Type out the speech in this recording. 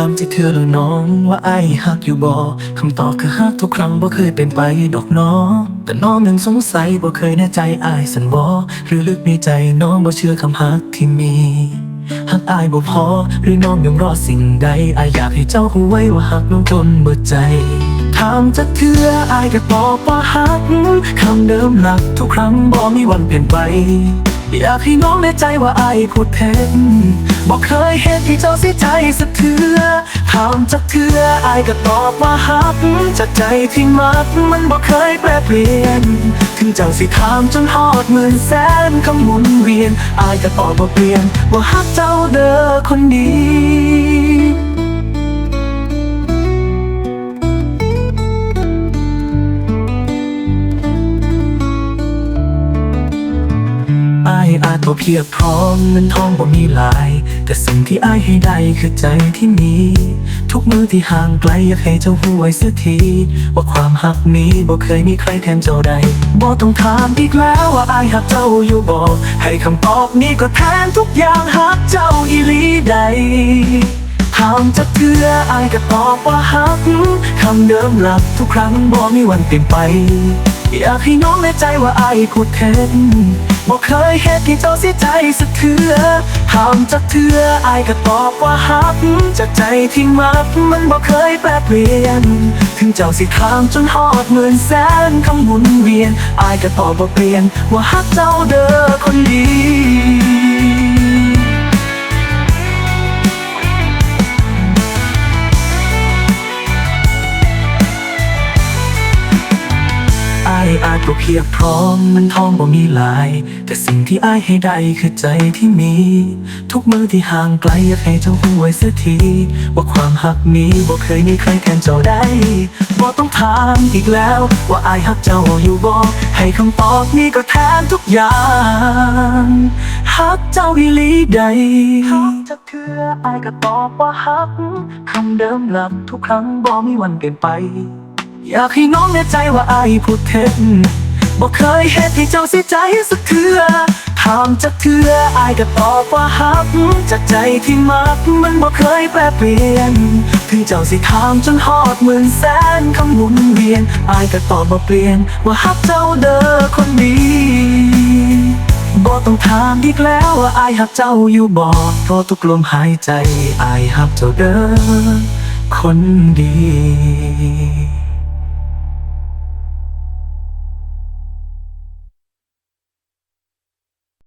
ามที่เธอน้องว่าไอ้หักอยู่บ่คำตอบคือหักทุกครั้งบ่เคยเป็นไปดอกน้องแต่น้องยังสงสัยบ่เคยแน่ใจไอ้สันบ่หรือลึกในใจน้องบ่เชื่อคำหักที่มีหักอายบ่พอหรือน้องยังรอสิ่งใดอายอยากให้เจ้ารู้ไว้ว่าหักน้องจนเบิดใจถามจะเทื่ออายก็ตอบว่าหักคำเดิมหลักทุกครั้งบ่มีวันเปลี่ยนไป อยากให้น้องแน่ใจว่าอายพูดเท็จ บอกเคยเห็นที่เจ้าเสียใจสักเทือถามจะเทื่ออายก็ตอบว่าหักจากใจที่มักมันบอกเคยแปรเปลี่ยน ถึงเจ้าสิถามจนฮอดหมื่นแสนคำหมุนเวียนอายก็ตอบว่าเปลี่ยนว่าฮักเจ้าเด้อคนดีอายอาจบ่เพียบพร้อมเงินทองบ่มีหลาย แต่สิ่งที่อายให้ได้คือใจที่มี ทุกมือที่ห่างไกลอยากให้เจ้าหูไว้เสียที ว่าความหักนี้บ่เคยมีใครแทนเจ้าใดบ่ต้องถามอีกแล้วว่าอายหักเจ้าอยู่บ่ให้คำตอบนี้ก็แทนทุกอย่างหักเจ้าอีลีใด ถามจะเทื่ออายก็ตอบว่าฮักคำเดิมหลักทุกครั้งบ่มีวันเปลี่ยนไป อยากให้น้องแน่ใจว่าอายพูดเท็จบอกเคยเห็นที่เจ้าเสียใจสักเทื่อถามจะเทื่ออายก็ตอบว่าฮักจากใจที่มักมันบอกเคยแปรเปลี่ยน ถึงเจ้าสิถามจนฮอดหมื่นแสนคำหมุนเวียนอายก็ตอบว่าเปลี่ยนว่าฮักเจ้าเด้อ อายอาจบ่เพียบพร้อมมันทองบ่มีหลาย แต่สิ่งที่อายให้ได้คือใจที่มี ทุกมือที่ห่างไกลอยากให้เจ้าหูไว้สียที ว่าความหักนี้บ่เคยมีใครแทนเจ้าได้บ่ต้องถามอีกแล้ว ว่าอายหักเจ้าอยู่บ่ให้คำตอบนี้ก็แทนทุกอย่างหักเจ้าอีหลีใดหักจะเทื่ออายก็ตอบว่าหักคำเดิมหลักทุกครั้งบ่มีวันเปลี่ยนไป อยากให้น้องแน่ใจว่าอายพูดเท็จบอกเคยเห็นที่เจ้าเสียใจสักเทื่อถามจะเทื่ออายก็ตอบว่าฮักจากใจที่มักมันบอกเคยแปรเปลี่ยน ถึงเจ้าสิถามจนฮอดหมื่นแสนคำหมุนเวียนอายก็ตอบว่าเปลี่ยน ว่าฮักเจ้าเด้อคนดีบอกต้องถามอีกแล้วว่าอายหักเจ้าอยู่บ่เพราะทุกลมหายใจอายหักเจ้าเด้อคนดี